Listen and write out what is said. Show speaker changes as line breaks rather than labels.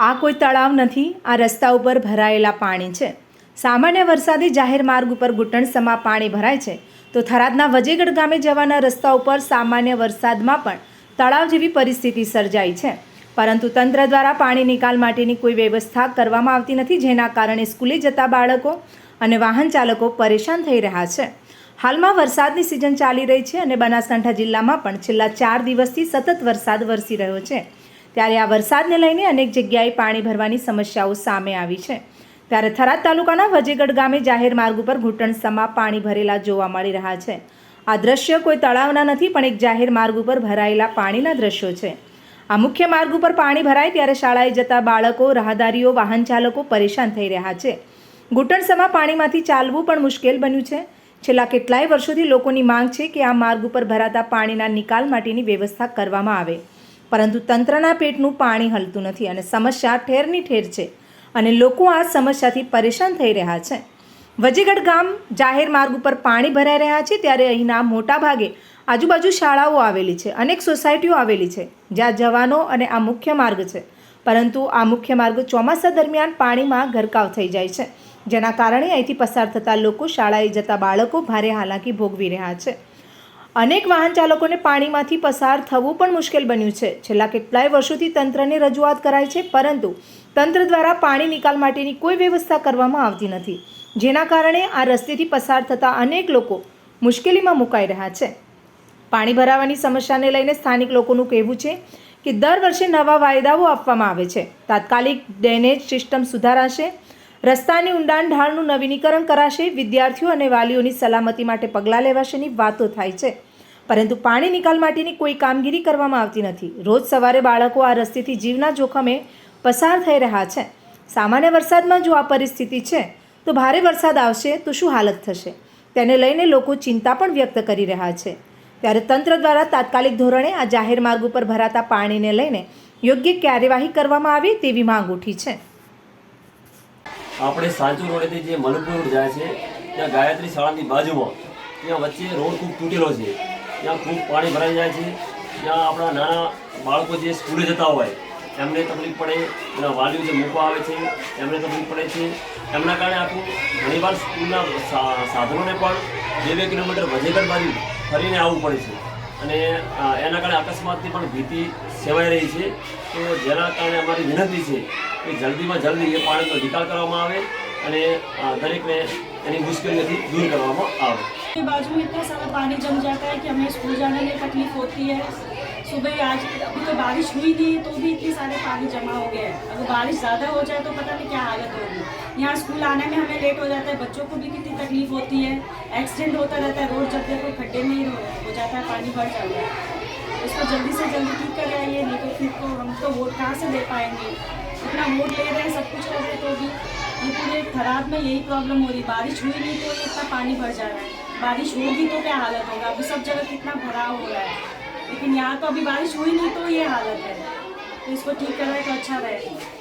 આ કોઈ તળાવ નથી, આ રસ્તા ઉપર ભરાયેલા પાણી છે. સામાન્ય વરસાદી જાહેર માર્ગ ઉપર ઘૂંટણસમા પાણી ભરાય છે. તો થરાદના વજેગઢ ગામે જવાના રસ્તા ઉપર સામાન્ય વરસાદમાં પણ તળાવ જેવી પરિસ્થિતિ સર્જાઈ છે. પરંતુ તંત્ર દ્વારા પાણી નિકાલ માટેની કોઈ વ્યવસ્થા કરવામાં આવતી નથી, જેના કારણે સ્કૂલે જતા બાળકો અને વાહન ચાલકો પરેશાન થઈ રહ્યા છે. હાલમાં વરસાદની સિઝન ચાલી રહી છે અને બનાસકાંઠા જિલ્લામાં પણ છેલ્લા ચાર દિવસથી સતત વરસાદ વરસી રહ્યો છે. ત્યારે આ વરસાદને લઈને અનેક જગ્યાએ પાણી ભરવાની સમસ્યાઓ સામે આવી છે. ત્યારે થરાદ તાલુકાના વજેગઢ ગામે જાહેર માર્ગ ઉપર ઘૂંટણસમા પાણી ભરેલા જોવા મળી રહ્યા છે. આ દ્રશ્ય કોઈ તળાવના નથી, પણ એક જાહેર માર્ગ ઉપર ભરાયેલા પાણીના દ્રશ્યો છે. આ મુખ્ય માર્ગ ઉપર પાણી ભરાય ત્યારે શાળાએ જતા બાળકો, રાહદારીઓ, વાહન ચાલકો પરેશાન થઈ રહ્યા છે. ઘૂંટણસમા પાણીમાંથી ચાલવું પણ મુશ્કેલ બન્યું છે. છેલ્લા કેટલાય વર્ષોથી લોકોની માંગ છે કે આ માર્ગ ઉપર ભરાતા પાણીના નિકાલ માટેની વ્યવસ્થા કરવામાં આવે. પરંતુ તંત્રના પેટનું પાણી હલતું નથી અને સમસ્યા ઠેરની ઠેર છે અને લોકો આ સમસ્યાથી પરેશાન થઈ રહ્યા છે. વજીગઢ ગામ જાહેર માર્ગ ઉપર પાણી ભરાઈ રહ્યા છે ત્યારે અહીંના મોટા ભાગે આજુબાજુ શાળાઓ આવેલી છે, અનેક સોસાયટીઓ આવેલી છે, જ્યાં જવાનો અને આ મુખ્ય માર્ગ છે. પરંતુ આ મુખ્ય માર્ગ ચોમાસા દરમિયાન પાણીમાં ગરકાવ થઈ જાય છે, જેના કારણે અહીંથી પસાર થતા લોકો શાળાએ જતા બાળકો ભારે હાલાકી ભોગવી રહ્યા છે. અનેક વાહન ચાલકોને પાણીમાંથી પસાર થવું પણ મુશ્કેલ બન્યું છે. છેલ્લા કેટલાય વર્ષોથી તંત્રને રજૂઆત કરાય છે, પરંતુ તંત્ર દ્વારા પાણી નિકાલ માટેની કોઈ વ્યવસ્થા કરવામાં આવતી નથી, જેના કારણે આ રસ્તેથી પસાર થતા અનેક લોકો મુશ્કેલીમાં મુકાઈ રહ્યા છે. પાણી ભરાવાની સમસ્યાને લઈને સ્થાનિક લોકોનું કહેવું છે કે દર વર્ષે નવા વાયદાઓ આપવામાં આવે છે. તાત્કાલિક ડ્રેનેજ સિસ્ટમ સુધારાશે રસ્તાની ઊંડાણ ઢાળનું નવીનીકરણ કરાશે, વિદ્યાર્થીઓ અને વાલીઓની સલામતી માટે પગલાં લેવાશેની વાતો થાય છે. પરંતુ પાણી નિકાલ માટેની કોઈ કામગીરી કરવામાં આવતી નથી. રોજ સવારે બાળકો આ રસ્તેથી જીવના જોખમે પસાર થઈ રહ્યા છે. સામાન્ય વરસાદમાં જો આ પરિસ્થિતિ છે, તો ભારે વરસાદ આવશે તો શું હાલત થશે? તેને લઈને લોકો ચિંતા પણ વ્યક્ત કરી રહ્યા છે. ત્યારે તંત્ર દ્વારા તાત્કાલિક ધોરણે આ જાહેર માર્ગ ઉપર ભરાતા પાણીને લઈને યોગ્ય કાર્યવાહી કરવામાં આવે તેવી માંગ ઉઠી છે.
આપણે સાંચુ રોડેથી જે મલકપુર જાય છે, ત્યાં ગાયત્રી શાળાની બાજુમાં, ત્યાં વચ્ચે રોડ ખૂબ તૂટેલો છે. ત્યાં ખૂબ પાણી ભરાઈ જાય છે. ત્યાં આપણા નાના બાળકો જે સ્કૂલે જતા હોય, એમને તકલીફ પડે, એના વાલીઓ જે મૂકવા આવે છે, એમને તકલીફ પડે છે. એમના કારણે આખું ઘણીવાર સ્કૂલના સાધનોને પણ બે બે કિલોમીટર વજેગર બાજુ ફરીને આવવું પડે છે. અને એના કારણે અકસ્માતની પણ ભીતિ સેવાઈ રહી છે. તો જેના કારણે અમારી વિનંતી છે કે જલ્દીમાં જલ્દી એ પાણીનો નિકાલ કરવામાં આવે અને અ, દરેકને એની મુશ્કેલીઓથી દૂર કરવામાં આવે
के बाजू में इतना सारा पानी जम जाता है कि हमें स्कूल जाने में तकलीफ होती है सुबह आज अभी तो बारिश हुई नहीं है तो भी इतनी सारे पानी जमा हो गया है अगर बारिश ज़्यादा हो जाए तो पता नहीं क्या हालत होगी यहाँ स्कूल आने में हमें लेट हो जाता है बच्चों को भी कितनी तकलीफ होती है एक्सीडेंट होता रहता है रोड जब देखो खड्डे में ही हो हो जाता है पानी भर जाता है इसको जल्दी से जल्दी ठीक कराइए नहीं तो फिर तो हम तो वोट कहाँ से दे पाएंगे इतना मूड ले रहे हैं, सब कुछ कर रहे तो भी ये पूरे खराब में यही प्रॉब्लम हो रही। बारिश हुई नहीं तो इतना पानी भर जा रहा है। बारिश होगी तो क्या हालत होगा? अभी सब जगह कितना भराव हो रहा है। लेकिन यहाँ तो अभी बारिश हुई नहीं तो ये हालत है। तो इसको ठीक कर रहे तो अच्छा रहेगा